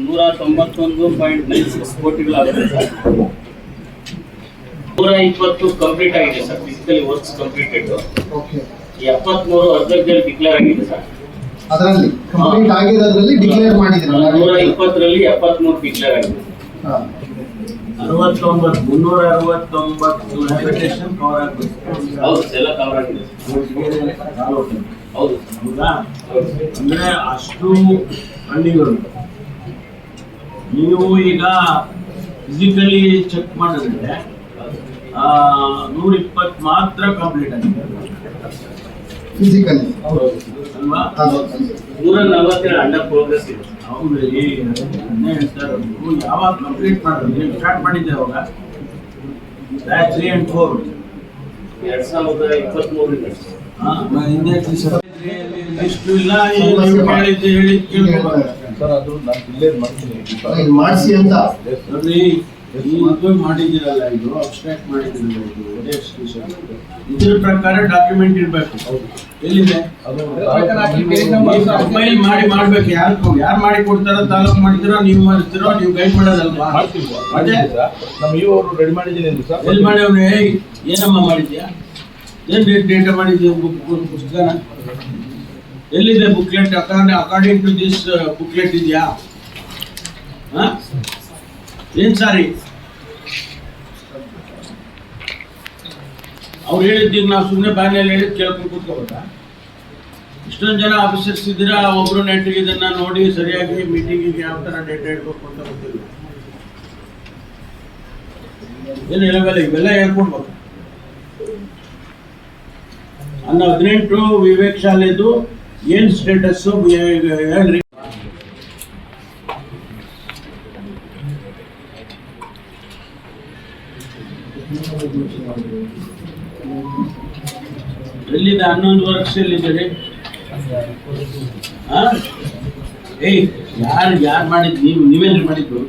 ನೂರ ತೊಂಬತ್ತೊಂದು point nine six ಕೋಟಿಗಳಾಗುತ್ತೆ ಸರ್. ನೂರ ಇಪ್ಪತ್ತು ಕಂಪ್ಲೀಟ್ ಆಗಿದೆ sir physically works completed okay. ಎಪ್ಪತ್ಮೂರು ಅರ್ಧದಲ್ಲಿ ಡಿಕ್ಲೇರ್ ಆಗಿದೆ ಸರ್. ಅದರಲ್ಲಿ ಕಂಪ್ಲೀಟ್ ಆಗಿರೋದ್ರಲ್ಲಿ ಡಿಕ್ಲೇರ್ ಮಾಡಿದ್ರು ನೂರ ಇಪ್ಪತ್ತರಲ್ಲಿ ಎಪ್ಪತ್ಮೂರು ಡಿಕ್ಲೇರ್ ಆಗಿದೆ. ಹಾ. ಅರವತ್ತೊಂಬತ್ತು ಮುನ್ನೂರ ಅರವತ್ತೊಂಬತ್ತು ಅಪ್ಲಿಕೇಶನ್ ಕವರ್ ಆಗ್ಬೇಕು ಹೌದು ಎಲ್ಲ ಕವರ್ ಆಗಿದೆ. ಹೌದು. ಹೌದಾ. ಅಂದ್ರೆ ಅಷ್ಟು ಹಳ್ಳಿಗಳು ನೀವು ಈಗ ಫಿಸಿಕಲಿ ಚೆಕ್ ಮಾಡಿದ್ರೆ ಆ, ನೂರ ಇಪ್ಪತ್ತು ಮಾತ್ರ ಕಂಪ್ಲೀಟ್ ಆಗಿದೆ. ಫಿಸಿಕಲಿ ಅಲ್ವಾ? ನೂರ ನಲ್ವತ್ತೇಳು ಅಂಡರ್ ಪ್ರೋಗ್ರೆಸ್ ಇದೆ. ಹೌದು ಇರೋದು. ಯಾವಾಗ ಕಂಪ್ಲೀಟ್ ಮಾಡಿದ್ರಿ ನೀವು ಸ್ಟಾರ್ಟ್ ಮಾಡಿದ್ದೆ ಅವಾಗ. ಬ್ಯಾಚ್ ತ್ರೀ ಅಂಡ್ ಫೋರ್ ಎರಡ್ ಸಾವಿರದ ಹಾಂ. ಹಿಂದೆ ಲಿಸ್ಟು ಇಲ್ಲ ಏನು ಕೇಳಿದ್ದು ಹೇಳಿ ಕೇಳ್ಕೊಬಾರ್ದು. ಸರ್ ಅದು ನಾನು ಡಿಲೇಟ್ ಮಾಡ್ತೀನಿ. ಇದು ಮಾಡಿಸಿ ಅಂತ. ಈ ಇದು ಮಾಡಿದಿರಲ್ಲ ಇದು ಅಬ್ಸ್ಟ್ರಾಕ್ಟ್ ಮಾಡಿದಿರಲ್ಲ ಇದು. ಇದ್ರ ಪ್ರಕಾರ ಡಾಕ್ಯುಮೆಂಟ್ ಇರ್ಬೇಕು. ಎಲ್ಲಿದೆ? ಮಾಡಿ ಮಾಡ್ಬೇಕು. ಯಾರು ಯಾರು ಮಾಡಿ ಕೊಡ್ತಾರೋ ತಾಲೂಕು ಮಾಡ್ತೀರೋ ನೀವು ಮಾಡ್ತೀರೋ ನೀವು ಗೈಡ್ ಮಾಡೋದಲ್ವಾ? ಅದೇ. ನಮ್ಮ ಇವು ಅವರು ರೆಡಿ ಮಾಡಿದ್ದೀನಿ ಸರ್. ಎಲ್ಲಿ ಮಾಡ್ಯವ್ರೆ ಏನಮ್ಮ ಮಾಡಿದ್ಯಾ? ಏನ್ ಡೇಟ್ ಡೇಟ ಮಾಡಿದ್ಯಾ? ಪುಸ್ತಕನ? ಎಲ್ಲಿದೆ booklet according to this booklet ಇದೆಯಾ? ಏನ್ ಸಾರಿ? ಅವ್ರು ಹೇಳಿದ್ದೀವಿ ನಾವು ಸುಮ್ಮನೆ ಬಾಯಲ್ಲಿ ಹೇಳಿದ್ ಕೇಳ್ಕೊಂಡು ಕೂತ್ಕೋಬೇಕಾ? ಇಷ್ಟೊಂದು ಜನ ಆಫೀಸರ್ಸ್ ಇದ್ದೀರಾ? ಒಬ್ರು ನೆಟ್ಟಿಗೆ ಇದನ್ನ ನೋಡಿ ಸರಿಯಾಗಿ ಮೀಟಿಂಗಿಗೆ ಯಾವ ತರ ಡೇಟಾ ಇಡ್ಬೇಕು ಅಂತ ಗೊತ್ತಿಲ್ಲ. ಏನು ಹೇಳಬೇಕಲ್ಲ ಇವೆಲ್ಲ ಹೇಳ್ಕೊಡ್ಬೇಕು. ಅನ್ನೋ ಹದಿನೆಂಟು ವಿವೇಕ್ ಶಾಲೆದು ಏನ್ ಸ್ಟೇಟಸ್ ಹೇಳ್ರಿ. ಎಲ್ಲಿದೆ? ಹನ್ನೊಂದು ವರ್ಷ ಎಲ್ಲಿದ್ದೀರಿ? ಹಾ? ಏಯ್ ಯಾರು ಯಾರು ಮಾಡಿದ್? ನೀವು ನೀವೇನ್ ಮಾಡಿದ್ದು?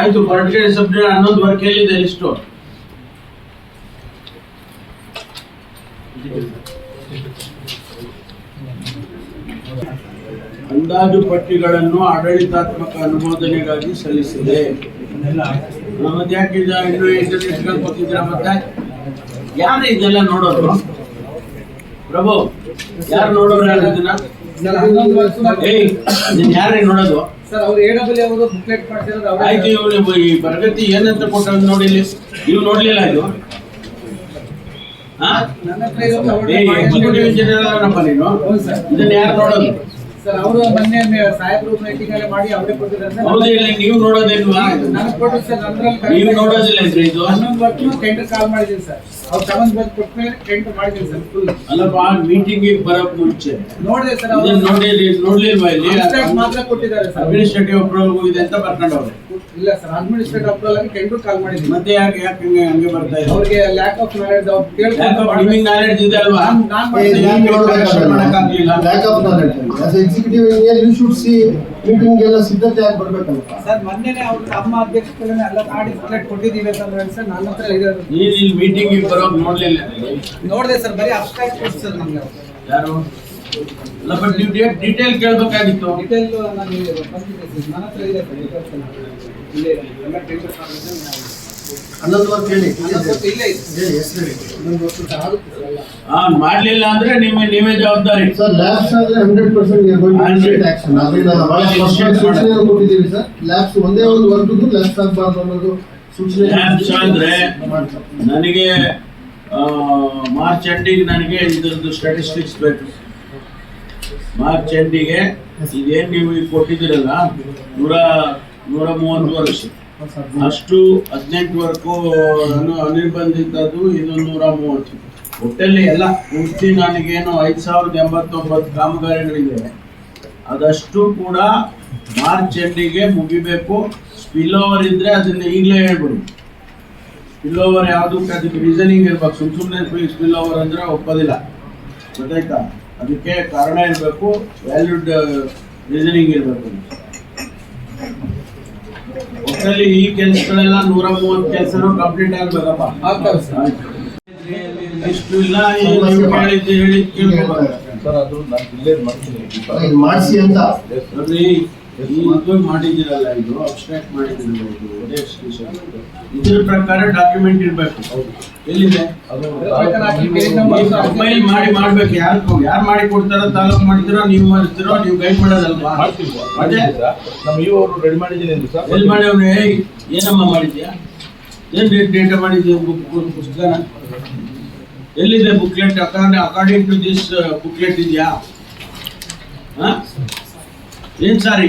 ಆಯ್ತು ಕೊರಟಗೆರೆ ಹನ್ನೊಂದು ವರ್ಕ್ ಎಲ್ಲಿದೆ? ಲಿಸ್ಟು ಅಂದಾಜು ಪಟ್ಟಿಗಳನ್ನು ಆಡಳಿತಾತ್ಮಕ ಅನುಮೋದನೆಗಾಗಿ ಸಲ್ಲಿಸಿದೆ. ಇನ್ನು ಇಂಟರ್ನೆಟ್ ಕೊಟ್ಟಿದ್ದೀರ ಮತ್ತೆ? ಯಾರು ಇದೆಲ್ಲ ನೋಡೋದು ಪ್ರಭು ಯಾರು ನೋಡೋರು ಯಾರು ಇದನ್ನ? ಏಯ್ ಇದನ್ನ ಯಾರೇ ನೋಡೋದು? ಆಯ್ತು ಈ ಪ್ರಗತಿ ಏನಂತ ಕೊಟ್ಟು ನೋಡಿ ಇಲ್ಲಿ. ನೀವು ನೋಡ್ಲಿಲ್ಲ ಇದು ಹಾ ನನ್ನ ಹತ್ರ ಇರೋದು ಅವ್ರೇ ಏಯ್ ಮಾಡಿ ಎಕ್ಸಿಕ್ಯೂಟಿವ್ ಇಂಜಿನಿಯರ್ ನಮ್ಮ ನೀನು ಹೌದು ಸರ್. ಇದನ್ನ ಯಾರು ನೋಡೋದು? ಸರ್ ಅವರು ಮೊನ್ನೆ ಸಾಹೇಬ್ರು ಮೀಟಿಂಗ್ ಅಲ್ಲಿ ಮಾಡಿ ಅವರೇ ಕೊಟ್ಟಿದ್ದಾರೆ ಇಲ್ಲ ಹೌದು ಇಲ್ಲಿ ನೀವು ನೋಡೋದಿಲ್ವಾ ನನಗೆ ಕೊಟ್ಟು ಸರ್ ನಂದ್ರಲ್ಲಿ ನೀವು ನೋಡೋದಿಲ್ಲ ಇದು? ಹನ್ನೊಂದು ವರ್ಷ ಟೆಂಡರ್ ಕಾಲ್ ಮಾಡಿದ್ದೀನಿ ಸರ್. ಅವ್ರು ತಗೊಂಡ್ ಬಂದು ಕೊಟ್ಟ ಮೇಲೆ ಟೆಂಡರ್ ಮಾಡಿದ್ದೀನಿ ಸರ್ ಫುಲ್ ಅಲ್ಲಪ್ಪ ಮೀಟಿಂಗ್ ಬರಕ್ ಮುಂಚೆ. ನೋಡಿದೆ ಸರ್ ಅವರು. ನೋಡಿ ನೋಡ್ಲಿಲ್ವಾ ಇಲ್ಲಿ? ಅಬ್ಸ್ಟ್ರಾಕ್ಟ್ ಮಾತ್ರ ಕೊಟ್ಟಿದ್ದಾರೆ ಸರ್ ಅಡ್ಮಿನಿಸ್ಟ್ರೇಟಿವ್ ಅಪ್ರೂವಲ್ ಇದೆ ಅಂತ ಬರ್ಕೊಂಡವ್ರೆ ಇಲ್ಲ ಸರ್ ಅಡ್ಮಿನಿಸ್ಟ್ರೇಟಿವ್ ಅಪ್ರೂವಲ್ ಆಗಿ ಟೆಂಡರ್ ಕಾಲ್ ಮಾಡಿದ್ವಿ. ಮತ್ತೆ ಯಾಕೆ ಯಾಕೆ ಹಿಂಗೆ ಹಂಗೆ ಬರ್ತಾ ಇದೆ? ಅವ್ರಿಗೆ ಲ್ಯಾಕ್ ಆಫ್ ನಾಲೆಡ್ಜ್ ಅವ್ರು ಕೇಳ್ಕೊಂಡು ನಿಮಗೆ ನಾಲೆಡ್ಜ್ ಇದೆ ಅಲ್ವಾ? ನಾನ್- ನಾನ್ ಏ, ಮಾಡಿದ್ದೀನಿ. ಯಾಕೆ ನೋಡ್ಬೇಕಾಗಲ್ಲ? Executive Lack you. As executive see ಎಲ್ಲ ಸಿದ್ಧತೆ ಆಗಿ ಬರ್ಬೇಕಲ್ಲ ಸರ್ ಮೊನ್ನೆ ಅವ್ರು ತಮ್ಮ ಅಧ್ಯಕ್ಷತೆ ಎಲ್ಲ ಮಾಡಿ ಸೆಲೆಕ್ಟ್ ಕೊಟ್ಟಿದ್ದೀವಿ ಅಂತ ಹೇಳಿ ಸರ್ ನನ್ನ ಹತ್ರ ಇದೆ. ನೀನ್ ಇಲ್ಲಿ ಮೀಟಿಂಗ್ ಬರೋಕ್ ನೋಡ್ಲಿಲ್ಲ ನೋಡಿದೆ ಸರ್ ಬರೀ ಅಬ್ಸ್ಟ್ರಾಕ್ಟ್ ಕೊಟ್ಟು ಸರ್ ನಮ್ಗೆ. ಯಾರು ಅಲ್ಲ ಬಟ್ ನೀವು ಡೀಟೇಲ್ ಕೇಳಬೇಕಾಗಿತ್ತು ಡೀಟೇಲ್ ನಾನು ಇಲ್ಲಿ ಬಂದಿದ್ದೆ ಸರ್ ನನ್ನ ಹತ್ರ ಇದೆ ಸರ್. ಇಲ್ಲೇ ಇದೆ. ಎಲ್ಲ ಟೆಂಡರ್ ಮಾಡ್ಲಿಲ್ಲ ಅಂದ್ರೆ ನಿಮ್ಮ ನೀವೇ ಜವಾಬ್ದಾರಿ. ಸರ್ ಲ್ಯಾಬ್ಸ್ ಆದ್ರೆ ಹಂಡ್ರೆಡ್. ಪರ್ಸೆಂಟ್ ಆಕ್ಷನ್ ಅದನ್ನ ಬಹಳ ಸೂಚನೆ ಕೊಟ್ಟಿದ್ದೀವಿ ಸರ್. ಲ್ಯಾಬ್ಸ್ ಒಂದೇ ಒಂದು ವರ್ಗದ್ದು ಲ್ಯಾಬ್ಸ್ ಆಗಬಾರ್ದು ಅನ್ನೋದು ಸೂಚನೆ. Labs ಅಂದ್ರೆ ನನಗೆ ಮಾರ್ಚ್ ಎಂಡಿಗೆ ನನಗೆ ಇದ್ರದ್ದು ಸ್ಟಾಟಿಸ್ಟಿಕ್ಸ್ ಬೇಕು. ಮಾರ್ಚ್ ಎಂಡಿಗೆ ಇದೇನ್ ನೀವು ಕೊಟ್ಟಿದ್ದೀರಲ್ಲ ನೂರ ನೂರ ಮೂವತ್ತು ವರ್ಷ. ಅಷ್ಟು ಹದಿನೆಂಟು ವರ್ಕು ಅನು ಅನಿರ್ಬಂಧಿತದ್ದು ಇದು ನೂರ ಮೂವತ್ತು. ಒಟ್ಟಲ್ಲಿ ಎಲ್ಲ ಪೂರ್ತಿ ನನಗೇನು ಐದು ಸಾವಿರದ ಎಂಬತ್ತೊಂಬತ್ತು ಕಾಮಗಾರಿಗಳಿದೆ. ಅದಷ್ಟು ಕೂಡ ಮಾರ್ಚ್ ಎಂಡಿಗೆ ಮುಗಿಬೇಕು. ಸ್ಪಿಲ್ ಓವರ್ ಇದ್ರೆ ಅದನ್ನ ಈಗಲೇ ಹೇಳ್ಬಿಡು. ಸ್ಪಿಲ್ ಓವರ್ ಯಾವುದಕ್ಕೆ ಅದಕ್ಕೆ ರೀಸನಿಂಗ್ ಇರ್ಬೇಕು. ಸುಮ್ ಸುಮ್ಮನೆ ಸ್ಪಿಲ್ ಓವರ್ ಅಂದ್ರೆ ಒಪ್ಪೋದಿಲ್ಲ. ಗೊತ್ತಾಯ್ತಾ? ಅದಕ್ಕೆ ಕಾರಣ ಇರಬೇಕು. ವ್ಯಾಲ್ಯೂಡ್ ರೀಸನಿಂಗ್ ಇರಬೇಕು. ಒಟ್ಟಲ್ಲಿ ಈ ಕೆಲಸಗಳೆಲ್ಲ ನೂರ ಮೂವತ್ತು ಕೆಲಸನೂ ಕಂಪ್ಲೀಟ್ ಆಗ್ಬೇಕಪ್ಪ. ಆಗ್ತವೆ ಸರ್. ಇಷ್ಟು ಇಲ್ಲ ನೀವು ಕೇಳಿದ್ದು ಹೇಳಿ ಸರ್ ಅದು ನಾನು ಇಲ್ಲೇ ಮಾಡ್ತೀನಿ. ಇದು ಮಾಡಿಸಿ ಅಂತ? ಇದು ಮಾಡಿದಿರಲ್ಲ ಇದು ಅಬ್ಸ್ಟ್ರಾಕ್ಟ್ ಮಾಡಿದಿರಲ್ಲ ಇದು ಒಳ್ಳೆ extension. ಇದ್ರ ಪ್ರಕಾರ ಡಾಕ್ಯುಮೆಂಟ್ ಇರ್ಬೇಕು. ಎಲ್ಲಿದೆ? ಕಂಪೈಲ್ ಮಾಡಿ ಮಾಡ್ಬೇಕು. ಯಾರು ಯಾರು ಮಾಡಿ ಕೊಡ್ತಾರೋ ತಾಲೂಕು ಮಾಡ್ತೀರೋ ನೀವು ಮಾಡ್ತೀರೋ ನೀವು ಗೈಡ್ ಮಾಡೋದಲ್ವಾ? ನಮ್ಮ ಇವು ಅವರು ರೆಡಿ ಮಾಡಿದ್ದೀನಿ ಸರ್. ಎಲ್ಲಿ ಮಾಡ್ಯವ್ನೆ ಏನಮ್ಮ ಮಾಡಿದ್ಯಾ? ಏನ್ ಡೇಟ್ ಡೇಟಾ ಮಾಡಿದ್ಯಾ? ಬುಕ್ ಪುಸ್ತಕನ? ಎಲ್ಲಿದೆ booklet according to this booklet ಇದೆಯಾ? ಹಾ? ಏನ್ ಸಾರಿ